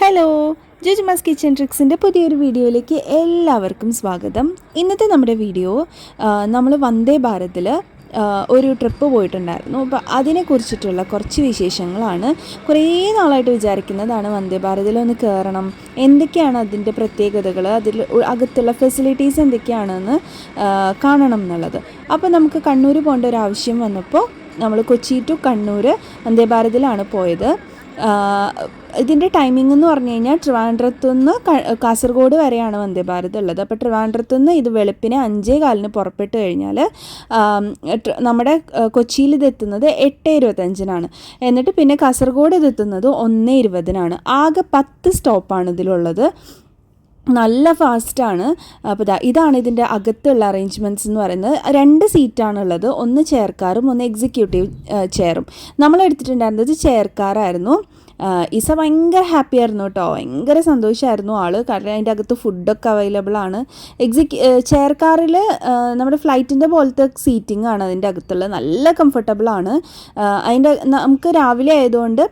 Hello ജുജ്മാസ് kitchen ട്രിക്സിന്റെ പുതിയൊരു വീഡിയോയിലേക്ക് എല്ലാവർക്കും സ്വാഗതം. ഇന്നത്തെ നമ്മുടെ വീഡിയോ നമ്മൾ വന്ദേ ഭാരതിൽ ഒരു ട്രിപ്പ് പോയിട്ടുണ്ടായിരുന്നു. അപ്പോൾ അതിനെക്കുറിച്ചിട്ടുള്ള കുറച്ച് വിശേഷങ്ങളാണ്. കുറേ നാളായിട്ട് വിചാരിക്കുന്നതാണ് വന്ദേ ഭാരതിൽ ഒന്ന് കയറണം എന്തൊക്കെയാണ് അതിന്റെ പ്രത്യേകതകൾ അതിൽ അകത്തുള്ള ഫെസിലിറ്റീസ് എന്തൊക്കെയാണെന്ന് കാണണം എന്നുള്ളത്. അപ്പോൾ നമുക്ക് കണ്ണൂർ പോകേണ്ട ഒരു ആവശ്യം വന്നപ്പോൾ നമ്മൾ കൊച്ചി ടു കണ്ണൂർ വന്ദേ ഭാരതിലാണ് പോയത്. ഇതിന്റെ ടൈമിംഗ് എന്ന് പറഞ്ഞു കഴിഞ്ഞാൽ ട്രിവാൻഡ്രത്തു നിന്ന് കാസർഗോഡ് വരെയാണ് വന്ദേ ഭാരത് ഉള്ളത്. അപ്പോൾ ട്രിവാൻഡ്രത്തു നിന്ന് ഇത് വെളുപ്പിന് അഞ്ചേ കാലിന് പുറപ്പെട്ട് കഴിഞ്ഞാൽ നമ്മുടെ കൊച്ചിയിൽ ഇതെത്തുന്നത് എട്ട് ഇരുപത്തഞ്ചിനാണ്. എന്നിട്ട് പിന്നെ കാസർഗോഡ് ഇതെത്തുന്നത് ഒന്ന് ഇരുപതിനാണ്. ആകെ പത്ത് സ്റ്റോപ്പാണ് ഇതിലുള്ളത്. നല്ല ഫാസ്റ്റാണ് അപ്പോൾ ദാ ഇതാണ് ഇതിന്റെ അകത്തുള്ള അറേഞ്ച്മെന്റ്സ് എന്ന് പറയുന്നത്. രണ്ട് സീറ്റാണുള്ളത് ഒന്ന് ചെയർക്കാറും ഒന്ന് എക്സിക്യൂട്ടീവ് ചെയറും നമ്മൾ എടുത്തിട്ടുണ്ടായിരുന്നത് ചെയർക്കാരായിരുന്നു ഇസ ഭയങ്കര ഹാപ്പി ആയിരുന്നു കേട്ടോ. ഭയങ്കര സന്തോഷമായിരുന്നു ആൾ. കാരണം അതിന്റെ അകത്ത് ഫുഡൊക്കെ അവൈലബിൾ ആണ്. എക്സിക്യൂ ചെയർ കാറിൽ നമ്മുടെ ഫ്ലൈറ്റിന്റെ പോലത്തെ സീറ്റിംഗ് ആണ് അതിന്റെ അകത്തുള്ളത്. നല്ല കംഫർട്ടബിൾ ആണ്. അതിന്റെ നമുക്ക് രാവിലെ ആയതുകൊണ്ട്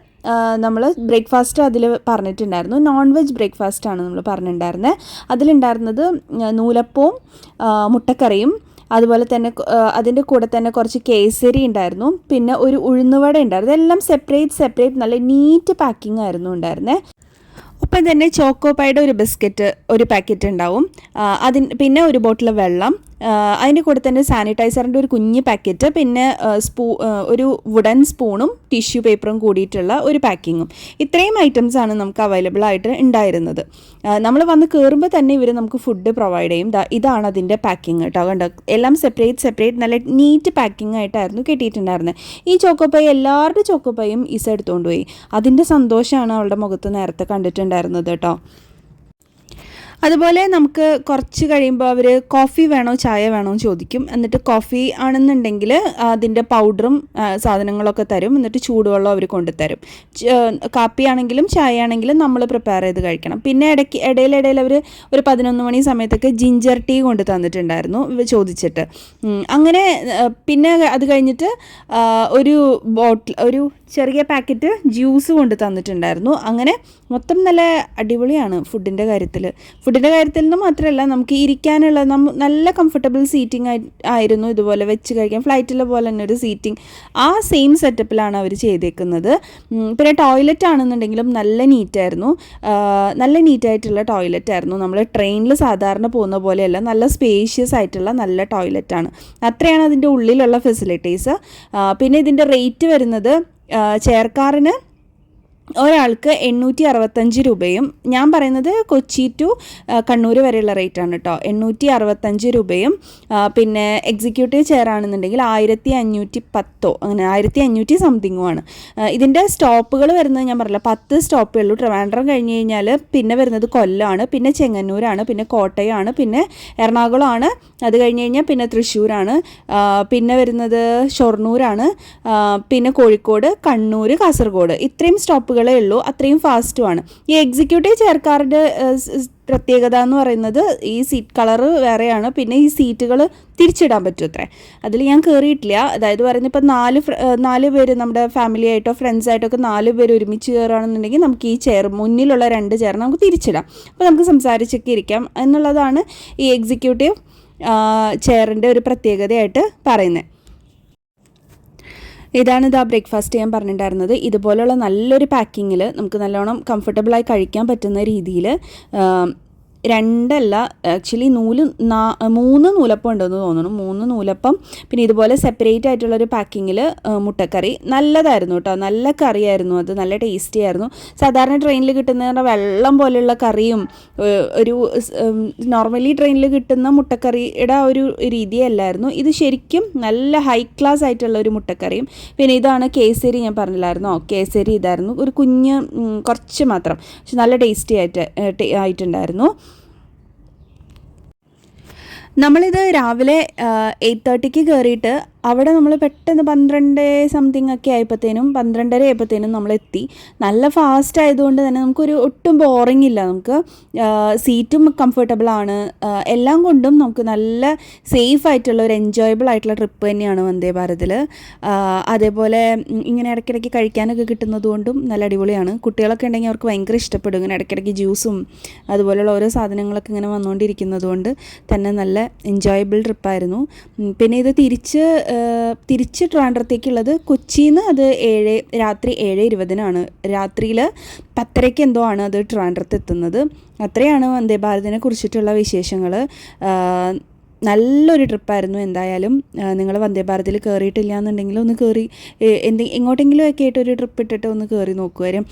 നമ്മൾ ബ്രേക്ക്ഫാസ്റ്റ് അതിൽ പറഞ്ഞിട്ടുണ്ടായിരുന്നു. നോൺ വെജ് ബ്രേക്ക്ഫാസ്റ്റ് ആണ് നമ്മൾ പറഞ്ഞിട്ടുണ്ടായിരുന്നത് അതിലുണ്ടായിരുന്നത് നൂലപ്പവും മുട്ടക്കറിയും അതുപോലെ തന്നെ അതിന്റെ കൂടെ തന്നെ കുറച്ച് കേസരി ഉണ്ടായിരുന്നു. പിന്നെ ഒരു ഉഴുന്നുവട ഉണ്ടായിരുന്നു. ഇതെല്ലാം സെപ്പറേറ്റ് സെപ്പറേറ്റ് നല്ല നീറ്റ് പാക്കിംഗ് ആയിരുന്നു ഉണ്ടായിരുന്നത് ഒപ്പം തന്നെ ചോക്കോപ്പായുടെ ഒരു ബിസ്ക്കറ്റ് ഒരു പാക്കറ്റ് ഉണ്ടാവും. അതിന് പിന്നെ ഒരു ബോട്ടിൽ വെള്ളം. അതിന്റെ കൂടെ തന്നെ സാനിറ്റൈസറിന്റെ ഒരു കുഞ്ഞ് പാക്കറ്റ് പിന്നെ സ്പൂ ഒരു വുഡൻ സ്പൂണും ടിഷ്യൂ പേപ്പറും കൂടിയിട്ടുള്ള ഒരു പാക്കിങ്ങും ഇത്രയും ഐറ്റംസ് ആണ് നമുക്ക് അവൈലബിൾ ആയിട്ട് ഉണ്ടായിരുന്നത്. നമ്മൾ വന്ന് കയറുമ്പോൾ തന്നെ ഇവർ നമുക്ക് ഫുഡ് പ്രൊവൈഡ് ചെയ്യും. ഇതാണ് അതിന്റെ പാക്കിങ് കേട്ടോ കണ്ടോ? എല്ലാം സെപ്പറേറ്റ് സെപ്പറേറ്റ് നല്ല നീറ്റ് പാക്കിംഗ് ആയിട്ടായിരുന്നു കിട്ടിയിട്ടുണ്ടായിരുന്നത് ഈ ചോക്കോപ്പൈ എല്ലാവരുടെ ചോക്കോപ്പൈയും ഇസ എടുത്തുകൊണ്ട് പോയി. അതിന്റെ സന്തോഷമാണ് അവളുടെ മുഖത്ത് നേരത്തെ കണ്ടിട്ടുണ്ടായിരുന്നത് കേട്ടോ അതുപോലെ നമുക്ക് കുറച്ച് കഴിയുമ്പോൾ അവർ കോഫി വേണോ ചായ വേണോ ചോദിക്കും. എന്നിട്ട് കോഫി ആണെന്നുണ്ടെങ്കിൽ അതിന്റെ പൗഡറും സാധനങ്ങളൊക്കെ തരും. എന്നിട്ട് ചൂടുവെള്ളം അവർ കൊണ്ടുതരും. കാപ്പി ആണെങ്കിലും ചായ ആണെങ്കിലും നമ്മൾ പ്രിപ്പയർ ചെയ്ത് കഴിക്കണം. പിന്നെ ഇടയ്ക്ക് ഇടയിലിടയിൽ അവർ ഒരു പതിനൊന്ന് മണി സമയത്തൊക്കെ ജിഞ്ചർ ടീ കൊണ്ട് തന്നിട്ടുണ്ടായിരുന്നു ചോദിച്ചിട്ട്. അങ്ങനെ പിന്നെ അത് കഴിഞ്ഞിട്ട് ഒരു ബോട്ടിൽ ഒരു ചെറിയ പാക്കറ്റ് ജ്യൂസ് കൊണ്ട് തന്നിട്ടുണ്ടായിരുന്നു. അങ്ങനെ മൊത്തം നല്ല അടിപൊളിയാണ് ഫുഡിന്റെ കാര്യത്തിൽ. ഫുഡിന്റെ കാര്യത്തിൽ നിന്ന് മാത്രമല്ല നമുക്ക് ഇരിക്കാനുള്ള നമ്മ നല്ല കംഫർട്ടബിൾ സീറ്റിംഗ് ആയി ആയിരുന്നു ഇതുപോലെ വെച്ച് കഴിക്കാൻ. ഫ്ലൈറ്റിലെ പോലെ തന്നെ ഒരു സീറ്റിംഗ് ആ സെയിം സെറ്റപ്പിലാണ് അവർ ചെയ്തേക്കുന്നത്. പിന്നെ ടോയ്ലറ്റ് ആണെന്നുണ്ടെങ്കിലും നല്ല നീറ്റായിരുന്നു നല്ല നീറ്റായിട്ടുള്ള ടോയ്ലറ്റ് ആയിരുന്നു. നമ്മൾ ട്രെയിനിൽ സാധാരണ പോകുന്ന പോലെയല്ല നല്ല സ്പേഷ്യസ് ആയിട്ടുള്ള നല്ല ടോയ്ലറ്റാണ് അത്രയാണ് അതിന്റെ ഉള്ളിലുള്ള ഫെസിലിറ്റീസ് പിന്നെ ഇതിന്റെ റേറ്റ് വരുന്നത് ആ, ചെയർക്കാറിന് ഒരാൾക്ക് എണ്ണൂറ്റി അറുപത്തഞ്ച് രൂപയും ഞാൻ പറയുന്നത് കൊച്ചി ടു കണ്ണൂർ വരെയുള്ള റേറ്റ് ആണ് കേട്ടോ എണ്ണൂറ്റി അറുപത്തഞ്ച് രൂപയും പിന്നെ എക്സിക്യൂട്ടീവ് ചെയർ ആണെന്നുണ്ടെങ്കിൽ ആയിരത്തി അഞ്ഞൂറ്റി പത്തോ അങ്ങനെ ആയിരത്തി അഞ്ഞൂറ്റി സംതിങ്ങുമാണ് ഇതിന്റെ സ്റ്റോപ്പുകൾ വരുന്നത് ഞാൻ പറഞ്ഞില്ല പത്ത് സ്റ്റോപ്പേ ഉള്ളൂ. ട്രിവാൻഡ്രം കഴിഞ്ഞ് കഴിഞ്ഞാൽ പിന്നെ വരുന്നത് കൊല്ലമാണ് പിന്നെ ചെങ്ങന്നൂരാണ് പിന്നെ കോട്ടയമാണ് പിന്നെ എറണാകുളമാണ് അത് കഴിഞ്ഞ് കഴിഞ്ഞാൽ പിന്നെ തൃശ്ശൂരാണ് പിന്നെ വരുന്നത് ഷൊർണൂരാണ് പിന്നെ കോഴിക്കോട് കണ്ണൂർ കാസർഗോഡ്. ഇത്രയും സ്റ്റോപ്പുകളേ ഉള്ളൂ അത്രയും ഫാസ്റ്റുമാണ് ഈ എക്സിക്യൂട്ടീവ് ചെയർക്കാരുടെ പ്രത്യേകത എന്ന് പറയുന്നത് ഈ സീറ്റ് കളറ് വേറെയാണ്. പിന്നെ ഈ സീറ്റുകൾ തിരിച്ചിടാൻ പറ്റും അത്രേ. അതിൽ ഞാൻ കയറിയിട്ടില്ല അതായത് പറയുന്നത് ഇപ്പം നാല് നാല് പേര് നമ്മുടെ ഫാമിലി ആയിട്ടോ ഫ്രണ്ട്സ് ആയിട്ടോ ഒക്കെ നാല് പേര് ഒരുമിച്ച് കയറുകയാണെന്നുണ്ടെങ്കിൽ നമുക്ക് ഈ ചെയർ മുന്നിലുള്ള രണ്ട് ചെയർ നമുക്ക് തിരിച്ചിടാം. അപ്പോൾ നമുക്ക് സംസാരിച്ചൊക്കെ ഇരിക്കാം എന്നുള്ളതാണ് ഈ എക്സിക്യൂട്ടീവ് ചെയറിന്റെ ഒരു പ്രത്യേകതയായിട്ട് പറയുന്നത്. ഇതാണ് ഇതാ ബ്രേക്ക്ഫാസ്റ്റ് ഞാൻ പറഞ്ഞിട്ടുണ്ടായിരുന്നത്. ഇതുപോലെയുള്ള നല്ലൊരു പാക്കിങ്ങിൽ നമുക്ക് നല്ലോണം കംഫർട്ടബിളായി കഴിക്കാൻ പറ്റുന്ന രീതിയിൽ രണ്ടല്ല ആക്ച്വലി നൂൽ നാ മൂന്ന് നൂലപ്പം ഉണ്ടെന്ന് തോന്നുന്നു. മൂന്ന് നൂലപ്പം പിന്നെ ഇതുപോലെ സെപ്പറേറ്റ് ആയിട്ടുള്ളൊരു പാക്കിങ്ങിൽ മുട്ടക്കറി. നല്ലതായിരുന്നു കേട്ടോ നല്ല കറിയായിരുന്നു അത്. നല്ല ടേസ്റ്റി ആയിരുന്നു. സാധാരണ ട്രെയിനിൽ കിട്ടുന്ന വെള്ളം പോലെയുള്ള കറിയും ഒരു നോർമലി ട്രെയിനിൽ കിട്ടുന്ന മുട്ടക്കറിയുടെ ഒരു രീതിയല്ലായിരുന്നു ഇത് ശരിക്കും നല്ല ഹൈ ക്ലാസ് ആയിട്ടുള്ള ഒരു മുട്ടക്കറിയും. പിന്നെ ഇതാണ് കേസരി ഞാൻ പറഞ്ഞില്ലായിരുന്നോ? കേസരി ഇതായിരുന്നു. ഒരു കുഞ്ഞ് കുറച്ച് മാത്രം. പക്ഷെ നല്ല ടേസ്റ്റി ആയിട്ട് ആയിട്ടുണ്ടായിരുന്നു. നമ്മളിത് രാവിലെ എയ്റ്റ് തേർട്ടിക്ക് കയറിയിട്ട് അവിടെ നമ്മൾ പെട്ടെന്ന് പന്ത്രണ്ട് സംതിങ് ഒക്കെ ആയപ്പോഴത്തേനും പന്ത്രണ്ടര ആയപ്പോഴത്തേനും നമ്മൾ എത്തി. നല്ല ഫാസ്റ്റ് ആയതുകൊണ്ട് തന്നെ നമുക്കൊരു ഒട്ടും ബോറിംഗ് ഇല്ല. നമുക്ക് സീറ്റും കംഫർട്ടബിൾ ആണ്. എല്ലാം കൊണ്ടും നമുക്ക് നല്ല സേഫ് ആയിട്ടുള്ള ഒരു എൻജോയബിൾ ആയിട്ടുള്ള ട്രിപ്പ് തന്നെയാണ് വന്ദേ ഭാരതിൽ. അതേപോലെ ഇങ്ങനെ ഇടയ്ക്കിടയ്ക്ക് കഴിക്കാനൊക്കെ കിട്ടുന്നത് കൊണ്ടും നല്ല അടിപൊളിയാണ്. കുട്ടികളൊക്കെ ഉണ്ടെങ്കിൽ അവർക്ക് ഭയങ്കര ഇഷ്ടപ്പെടും. ഇങ്ങനെ ഇടയ്ക്കിടയ്ക്ക് ജ്യൂസും അതുപോലെയുള്ള ഓരോ സാധനങ്ങളൊക്കെ ഇങ്ങനെ വന്നുകൊണ്ടിരിക്കുന്നതുകൊണ്ട് തന്നെ നല്ല എൻജോയബിൾ ട്രിപ്പായിരുന്നു പിന്നെ ഇത് തിരിച്ച് തിരിച്ച് ട്രിവാൻഡ്രത്തേക്കുള്ളത് കൊച്ചിയിൽ നിന്ന് അത് ഏഴ് രാത്രി ഏഴ് ഇരുപതിനാണ്. രാത്രിയിൽ പത്തരയ്ക്ക് എന്തോ ആണ് അത് ട്രിവാൻഡ്രത്ത് എത്തുന്നത്. അത്രയാണ് വന്ദേ ഭാരതിനെ കുറിച്ചിട്ടുള്ള വിശേഷങ്ങൾ നല്ലൊരു ട്രിപ്പായിരുന്നു എന്തായാലും. നിങ്ങൾ വന്ദേ ഭാരതിൽ കയറിയിട്ടില്ല എന്നുണ്ടെങ്കിൽ ഒന്ന് കയറി എന്ത് എങ്ങോട്ടെങ്കിലും ഒക്കെ ആയിട്ട് ഒരു ട്രിപ്പ് ഇട്ടിട്ട് ഒന്ന് കയറി നോക്കുക കാര്യം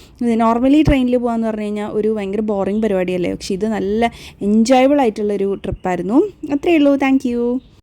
നോർമലി ട്രെയിനിൽ പോകാമെന്ന് പറഞ്ഞു കഴിഞ്ഞാൽ ഒരു ഭയങ്കര ബോറിംഗ് പരിപാടിയല്ലേ? പക്ഷേ ഇത് നല്ല എൻജോയബിൾ ആയിട്ടുള്ളൊരു ട്രിപ്പായിരുന്നു അത്രയേ ഉള്ളൂ താങ്ക്